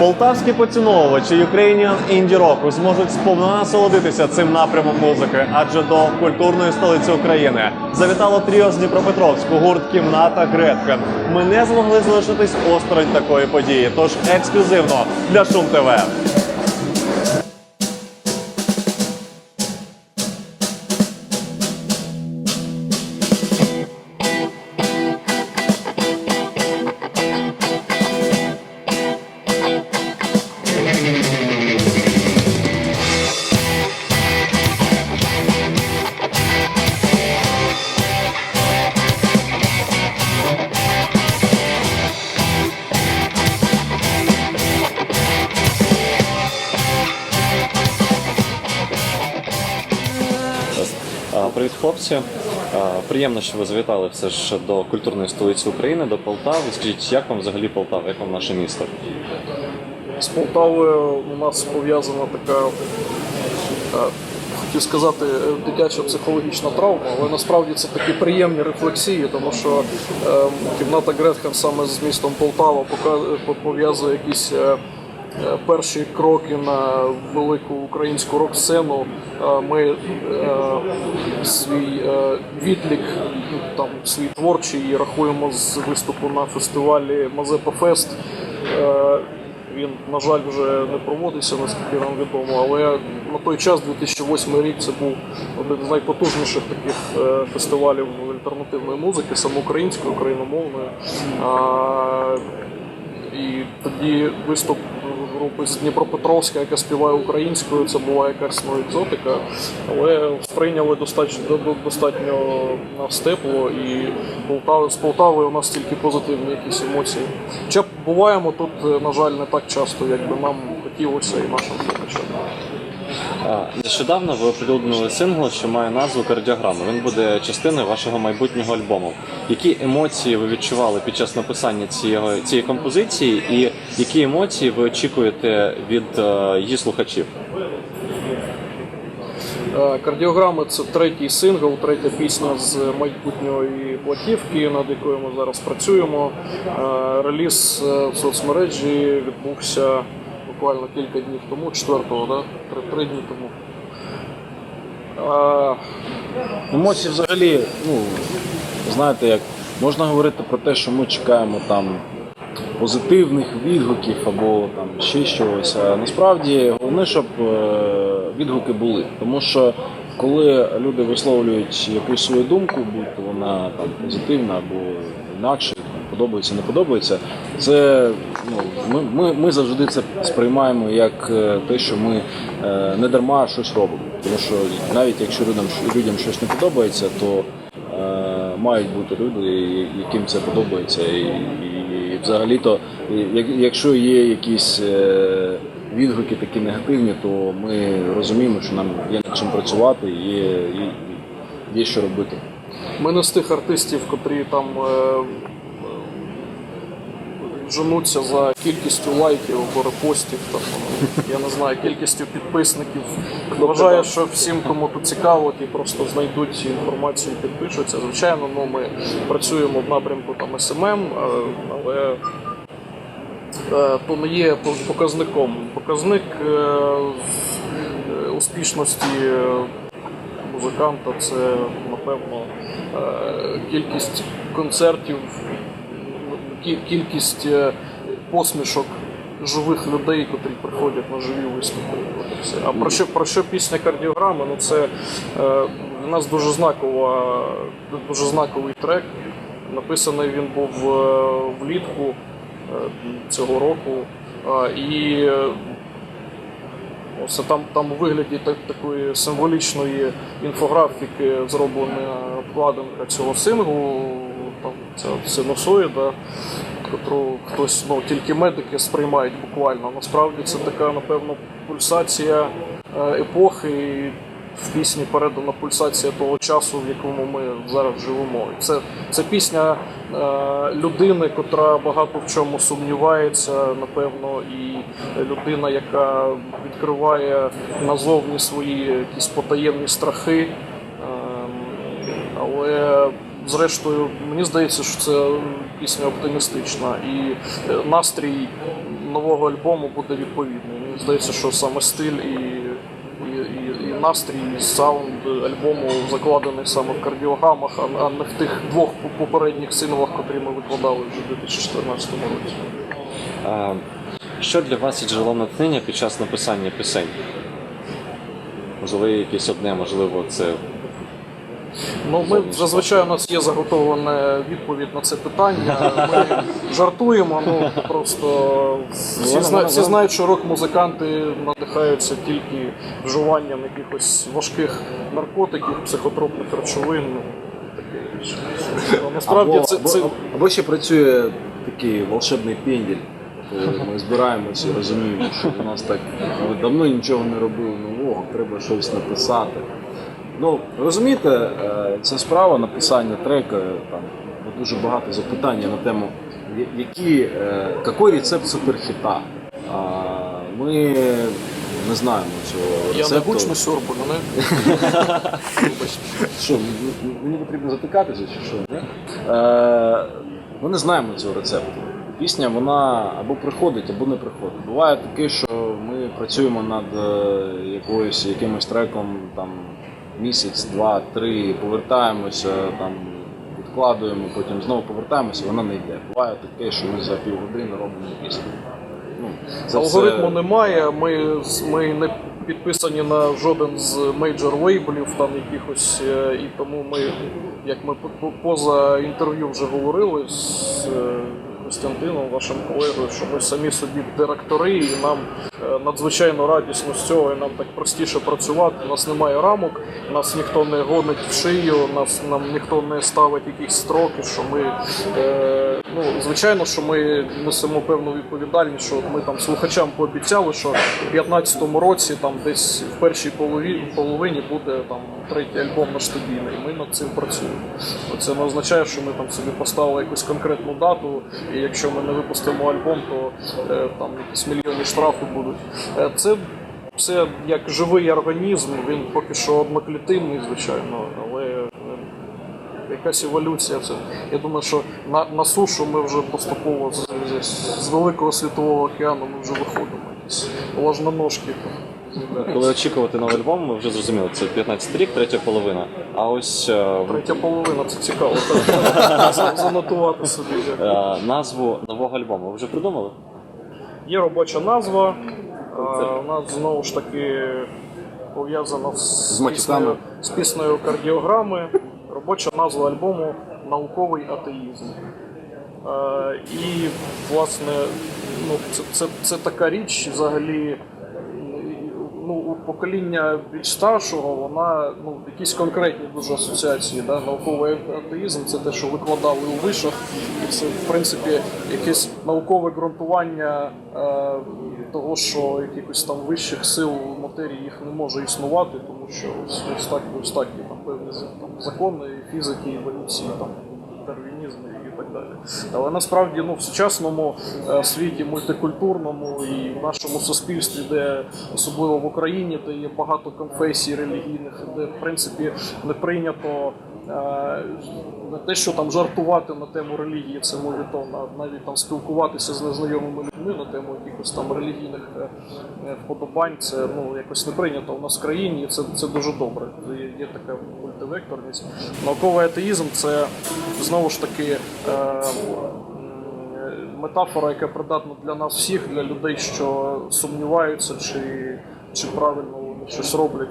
Полтавські поціновувачі Ukrainian Indie Rock зможуть сповна насолодитися цим напрямом музики, адже до культурної столиці України завітало тріо з Дніпропетровську гурт Кімната Гретхен. Ми не змогли залишитись осторонь такої події, тож ексклюзивно для Шум ТВ. Привіт, Приємно, що ви завітали все ж до культурної столиці України, до Полтави. Скажіть, як вам взагалі Полтава, як вам наше місто? З Полтавою у нас пов'язана така, е, хотів сказати, е, дитяча психологічна травма, але насправді це такі приємні рефлексії, тому що е, кімната Гретхен саме з містом Полтава пов'язує якісь. Е, Перші кроки на велику українську рок-сцену Е, ми е, свій відлік, ну, там свій творчий рахуємо з виступу на фестивалі Мазепа Фест. Він, на жаль, вже не проводиться, наскільки нам відомо, але на той час, 2008 рік, це був один з найпотужніших таких фестивалів альтернативної музики, саме української, україномовної. І тоді виступ групи з Дніпропетровська, яка співає українською, це була якась ну, екзотика, але сприйняли достатньо, до- достатньо нас тепло, і з Полтави у нас тільки позитивні якісь емоції. Хоча буваємо тут, е, на жаль, не так часто, як би нам хотілося і нашим слухачам. Нещодавно ви оприлюднили сингл, що має назву Кардіограма. Він буде частиною вашого майбутнього альбому. Які емоції ви відчували під час написання цієї, цієї композиції, і які емоції ви очікуєте від е, її слухачів? Е, Кардіограми це третій сингл, третя пісня з майбутньої платівки, над якою ми зараз працюємо. Е, Реліз в соцмережі відбувся буквально кілька днів тому, 4-го, да? три, три дні тому. Емоції взагалі, ну, знаєте, як можна говорити про те, що ми чекаємо там позитивних відгуків або там ще чогось. А насправді головне, щоб е, відгуки були. Тому що коли люди висловлюють якусь свою думку, будь то вона там позитивна або інакше, подобається, не подобається, це ну, ми, ми, ми завжди це сприймаємо як е, те, що ми е, не дарма щось робимо. Тому що навіть якщо людям, людям щось не подобається, то е, мають бути люди, яким це подобається. І, і взагалі-то, якщо є якісь е, відгуки такі негативні, то ми розуміємо, що нам є над чим працювати, і є, є що робити. Ми не з тих артистів, котрі там е, женуться за кількістю лайків або репостів, там, я не знаю, кількістю підписників. Вважаю, що всім, кому тут цікаво, ті просто знайдуть цю інформацію і підпишуться. Звичайно, ну, ми працюємо в напрямку там СММ, але е, то не є показником. Показник е, е, успішності музиканта це, напевно, кількість концертів, кількість е, посмішок живих людей, котрі приходять на живі виступи. А про що, про що пісня кардіограми? Ну це е, для нас дуже знакова, дуже знаковий трек. Написаний він був е, влітку цього року. І Ось там, там у вигляді так, такої символічної інфографіки зроблена обкладинка цього сингу, ця синусоїда, котру хтось, ну тільки медики сприймають буквально. Насправді це така, напевно, пульсація е, епохи. І в пісні передана пульсація того часу, в якому ми зараз живемо. Це, це пісня е, людини, котра багато в чому сумнівається, напевно, і людина, яка відкриває назовні свої якісь потаємні страхи. Ем, але зрештою, мені здається, що це пісня оптимістична і е, настрій нового альбому буде відповідний. Мені здається, що саме стиль і, настрій, і саунд альбому закладений саме в кардіограмах, а, не в тих двох попередніх синглах, котрі ми викладали вже у 2014 році. А, що для вас є джерелом натхнення під час написання пісень? Можливо, якесь одне, можливо, це Ну, ми зазвичай у нас є заготовлена відповідь на це питання. Ми жартуємо, ну просто всі, зна, всі знають, що рок-музиканти надихаються тільки вживанням якихось важких наркотиків, психотропних речовин. ну. Ну, Насправді або, це, або, це або ще працює такий волшебний пенділь. коли Ми збираємося і розуміємо, що у нас так ми давно нічого не робили нового, треба щось написати. Ну, розумієте, е, ця справа написання трека, там ну, дуже багато запитань на тему, які, е, який рецепт суперхіта. Ми не знаємо цього я не рецепту. гучно сьорбу, мене Що, м- м- мені потрібно затикатися чи що? Е, ми не знаємо цього рецепту. Пісня вона або приходить, або не приходить. Буває таке, що ми працюємо над е, якоюсь, якимось треком там, місяць, два, три, повертаємося, там, відкладуємо, потім знову повертаємося, вона не йде. Буває таке, що ми за півгодини робимо пісню. Ну, це все- Алгоритму немає. Ми, ми не підписані на жоден з мейджор лейблів, там якихось, е, і тому ми, як ми по- по- поза інтерв'ю вже говорили з е, Костянтином, вашим колегою, що ми самі собі директори, і нам е, надзвичайно радісно з цього, і нам так простіше працювати. У нас немає рамок, нас ніхто не гонить в шию, нас нам ніхто не ставить якісь строки, що ми е, ну звичайно, що ми несемо певну відповідальність, що ми там слухачам пообіцяли, що в 15-му році там десь в першій половині, половині буде там третій альбом наш студійний. Ми над цим працюємо. Це не означає, що ми там собі поставили якусь конкретну дату, і якщо ми не випустимо альбом, то е, там якісь мільйонні штрафи будуть. Е, це це як живий організм, він поки що одноклітинний, звичайно, якась еволюція. Це я думаю, що на, на сушу ми вже поступово з, з, з великого світового океану ми вже виходимо. Ложноножки. коли очікувати новий альбом, ми вже зрозуміли, це 15 рік, третя половина. А ось е, Третя половина це цікаво. Занотувати собі. е, назву нового альбому ви вже придумали? Є робоча назва. е, У нас знову ж таки пов'язана З з піснею кардіограми. Робоча назва альбому Науковий атеїзм. Е, І, власне, ну, це, це, це така річ взагалі. Ну, у покоління більш старшого вона ну, якісь конкретні дуже асоціації. Да? Науковий атеїзм це те, що викладали у вишах, і це, в принципі, якесь наукове ґрунтування е, того, що якихось там вищих сил матерії їх не може існувати, тому що ось, ось так, ось так там певні закони фізики, еволюції, там, дарвінізму і так далі. Але насправді ну, в сучасному е, світі мультикультурному і в нашому суспільстві, де особливо в Україні, де є багато конфесій релігійних, де в принципі не прийнято. Е, Не те, що там жартувати на тему релігії, це мовітон, а навіть там спілкуватися з незнайомими людьми на тему якихось там релігійних е, е, вподобань, це ну якось не прийнято у нас в країні, і це, це дуже добре. Є, така мультивекторність. Науковий атеїзм це знову ж таки е, метафора, яка придатна для нас всіх, для людей, що сумніваються, чи, чи правильно вони щось роблять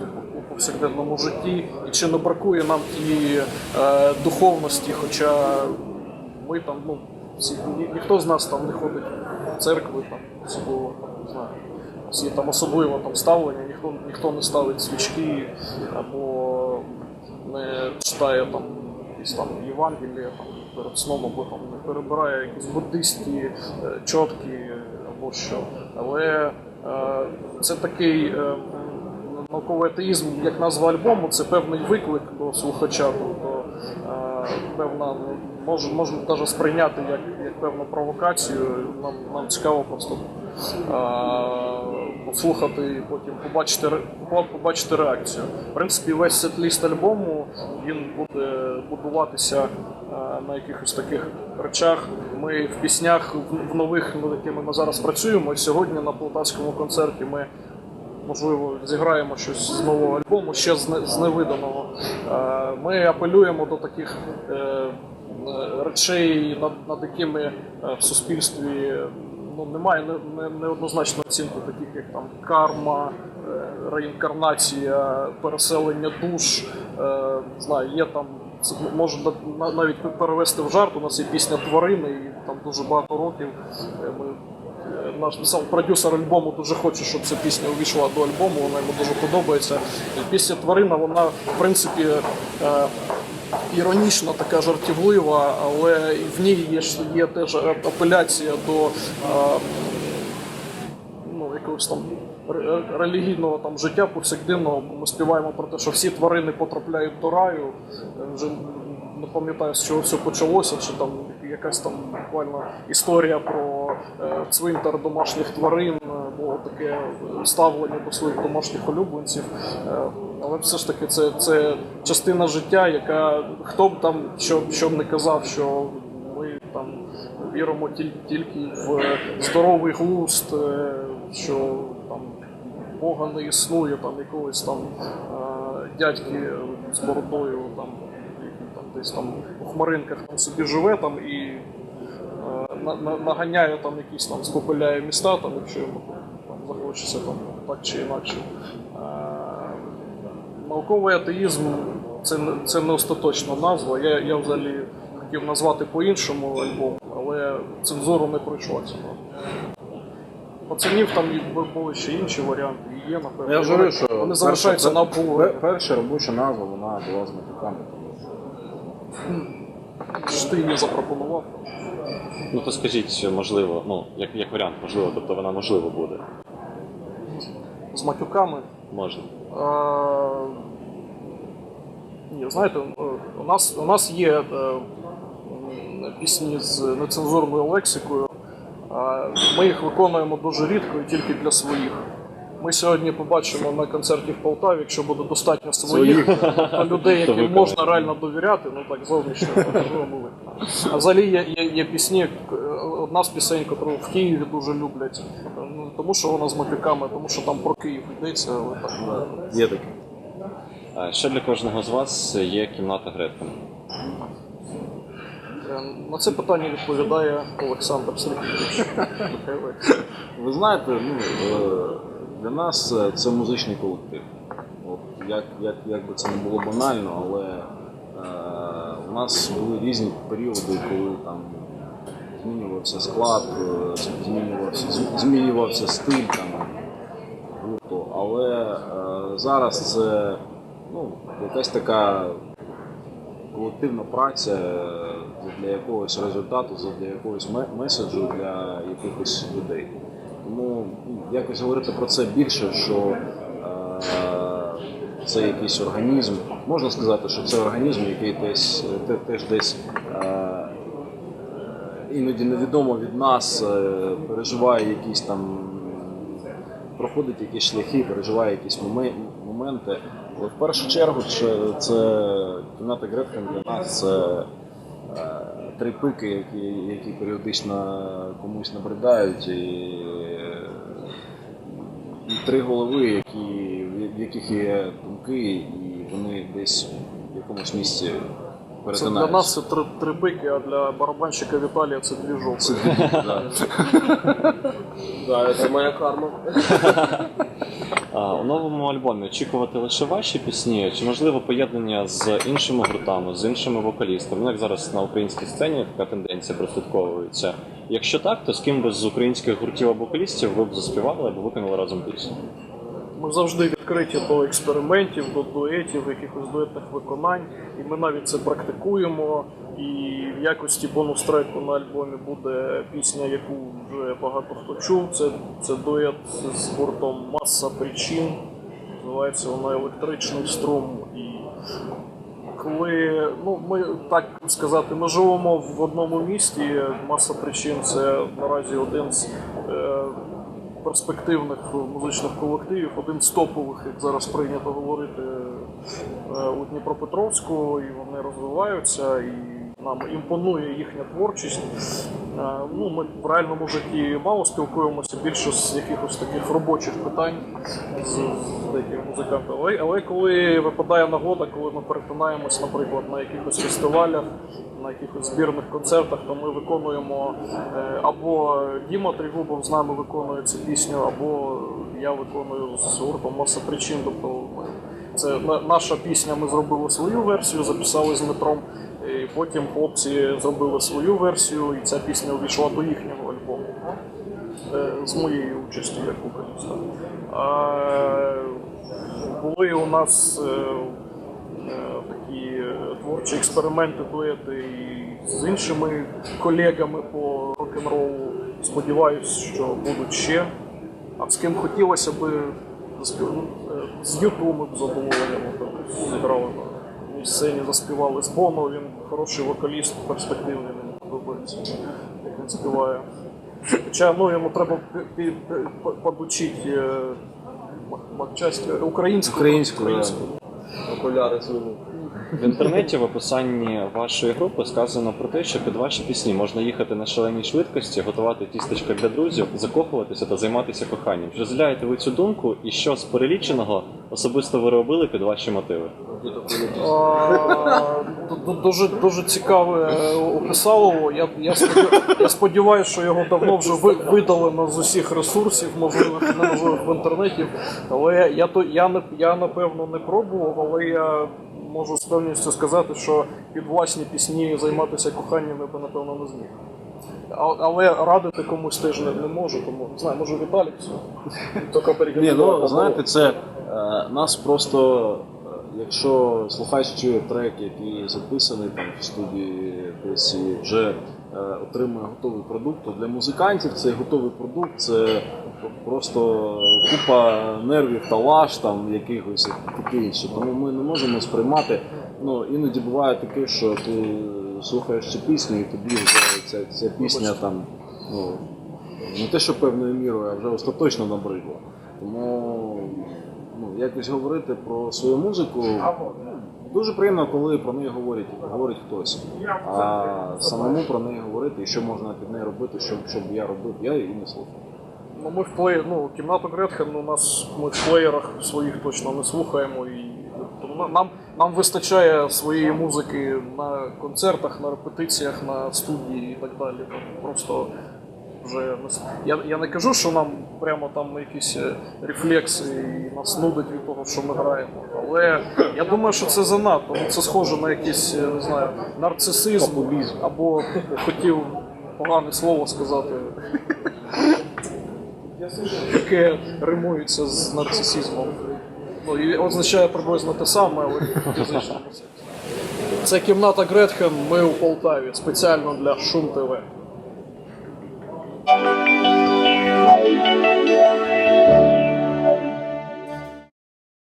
повсякденному житті, і чи не бракує нам тієї е, духовності, хоча ми там, ну, всі, ні, ніхто з нас там не ходить в церкви, там, особливо там, не знаю. у Є там особливе там ставлення, ніхто, ніхто не ставить свічки або не читає там якісь там Євангелія там, перед сном, або там не перебирає якісь буддистські е, чотки або що. Але е, це такий е, науковий атеїзм, як назва альбому, це певний виклик до слухача. Тобто, певна, ну, мож, можна навіть сприйняти як, як певну провокацію. Нам, нам цікаво просто е, послухати і потім побачити, побачити реакцію. В принципі, весь сет-ліст альбому він буде будуватися е, на, якихось таких речах. Ми в піснях в, нових, над якими ми зараз працюємо. Сьогодні на полтавському концерті ми можливо зіграємо щось з нового альбому, ще з, невиданого. Е, Ми апелюємо до таких е, е, речей, над, якими в суспільстві ну, немає не- не- неоднозначної оцінки, таких як там карма, реінкарнація, переселення душ. Знаю, є там. Це можна навіть перевести в жарт. У нас є пісня тварини, і там дуже багато років. Ми Наш сам продюсер альбому дуже хоче, щоб ця пісня увійшла до альбому, вона йому дуже подобається. Пісня тварина, вона в принципі е, іронічна, така жартівлива, але в ній є, є теж апеляція до е, ну, якогось там релігійного там життя повсякденного. Ми співаємо про те, що всі тварини потрапляють до раю. Е, Вже не пам'ятаю, з чого все почалося, чи там якась там буквально історія про е, цвинтар домашніх тварин, е, було таке ставлення до своїх домашніх улюбленців. Е, Але все ж таки це, це частина життя, яка хто б там що, що б не казав, що ми там віримо тільки в здоровий глузд, що там Бога не існує, там якогось там дядьки з бородою, десь там у хмаринках там собі живе там і е, на- на- наганяє там якісь там спопиляє міста, там, якщо йому там захочеться там так чи інакше. Е, Науковий атеїзм це, це не остаточна назва. Я, я взагалі хотів назвати по-іншому альбом, але цензуру не пройшлося. Пацанів там були ще інші варіанти, і є, напевно. Я ж говорю, що вони залишаються на обговоренні. Перша робоча назва вона була з матюками. Ж Ти її запропонував. Ну то скажіть, можливо, ну як, як варіант, можливо, тобто вона можливо буде. З матюками. Можна. Е, Ні, знаєте, е, у нас, у нас є е, пісні з нецензурною лексикою. Ми їх виконуємо дуже рідко і тільки для своїх. Ми сьогодні побачимо на концерті в Полтаві, якщо буде достатньо своїх, тобто людей, яким можна реально довіряти, ну так зовнішньо можливо. А взагалі є, є, є пісні, одна з пісень, яку в Києві дуже люблять. Е, Ну, не тому що вона з матюками, а тому що там про Київ йдеться, але так. Є таке. Ще для кожного з вас є кімната Греткина. Е, На це питання відповідає Олександр Сергійович. Ви знаєте, ну, е, для нас е, це музичний колектив. От, як, як, як би це не було банально, але е, у нас були різні періоди, коли там змінювався склад, е, змінювався, змінювався стиль там, гурту. Але е, зараз це ну, якась така колективна праця е, для якогось результату, для якогось меседжу для якихось людей. Тому якось говорити про це більше, що е, це якийсь організм. Можна сказати, що це організм, який десь те- теж десь е, іноді невідомо від нас е, переживає якісь там проходить якісь шляхи, переживає якісь моме- моменти. Але в першу чергу це, кімната Гретхен для нас це три пики, які, які періодично комусь набридають, і три голови, які, в яких є думки, і вони десь в якомусь місці Це перетинаються. для нас це три, три пики, а для барабанщика Віталія це дві жовти. Да. Моя карма. У новому альбомі очікувати лише ваші пісні, чи можливо поєднання з іншими гуртами, з іншими вокалістами? Як зараз на українській сцені така тенденція прослідковується. Якщо так, то з ким би з українських гуртів або вокалістів ви б заспівали або виконали разом пісню? Ми завжди відкриті до експериментів, до дуетів, якихось дуетних виконань. І ми навіть це практикуємо. І в якості бонус-треку на альбомі буде пісня, яку вже багато хто чув. Це, це дует з гуртом Маса причин. Називається вона електричний струм. І коли ну ми так сказати, ми живемо в одному місті. Маса причин це наразі один з е, перспективних музичних колективів, один з топових, як зараз прийнято говорити е, у Дніпропетровську, і вони розвиваються. І Нам імпонує їхня творчість. Е, Ну, ми в реальному житті мало спілкуємося більше з якихось таких робочих питань з, деякими музикантами. Але, але коли випадає нагода, коли ми перетинаємось, наприклад, на якихось фестивалях, на якихось збірних концертах, то ми виконуємо е, або Діма Тригубов з нами виконує цю пісню, або я виконую з гуртом Маса причин. Тобто це наша пісня, ми зробили свою версію, записали з Дмитром. І потім хлопці зробили свою версію, і ця пісня увійшла до їхнього альбому. Е, З моєю участю як вокаліста. Були у нас е, е, такі творчі експерименти, дуети і з іншими колегами по рок-н-ролу. Сподіваюсь, що будуть ще. А з ким хотілося би з Юту ми б з задоволенням зіграли сцені, заспівали з Боно, він хороший вокаліст, перспективний, мені подобається, як він співає. Хоча ну, йому треба подучити е, матчасть українську. Українську, окуляри звели. В інтернеті в описанні вашої групи сказано про те, що під ваші пісні можна їхати на шаленій швидкості, готувати тістечка для друзів, закохуватися та займатися коханням. Чи розділяєте ви цю думку і що з переліченого особисто ви робили під ваші мотиви? Ду- Дуже дуже цікаве е, описало. Я, я, я сподіваюся, що його давно вже видалено з усіх ресурсів, неможливих в інтернеті. Але я то я не я напевно не пробував, але я можу з певністю сказати, що під власні пісні займатися коханням я би напевно не зміг. Але радити комусь теж не, не можу, тому не знаю, може Віталік тільки Ні, ну знаєте, це е, нас просто, якщо слухач чує трек, який записаний там в студії десь і вже е, отримує готовий продукт, то для музикантів цей готовий продукт це просто купа нервів та лаж там якихось таке інше. Тому ми не можемо сприймати. Ну іноді буває таке, що ти слухаєш цю пісню, і тобі вже ця, ця пісня там ну, не те, що певною мірою, а вже остаточно набридла. Тому якось говорити про свою музику ну, дуже приємно, коли про неї говорить, говорить хтось. А самому про неї говорити, і що можна під нею робити, щоб, щоб я робив, я її не слухав. Ну, ми в плеєр, ну, кімнату Гретхен у нас ми в плеєрах своїх точно не слухаємо. І, нам, нам вистачає своєї музики на концертах, на репетиціях, на студії і так далі. Просто вже я, я не кажу, що нам прямо там якісь е, рефлекси і нас нудить від того, що ми граємо. Але я думаю, що це занадто. Ну, це схоже на якийсь, е, не знаю, нарцисизм або хотів погане слово сказати яке римується з нарцисизмом. Ну, і означає приблизно те саме, але сенсі. Це кімната Гретхен, ми у Полтаві, спеціально для Шум ТВ. Thank you.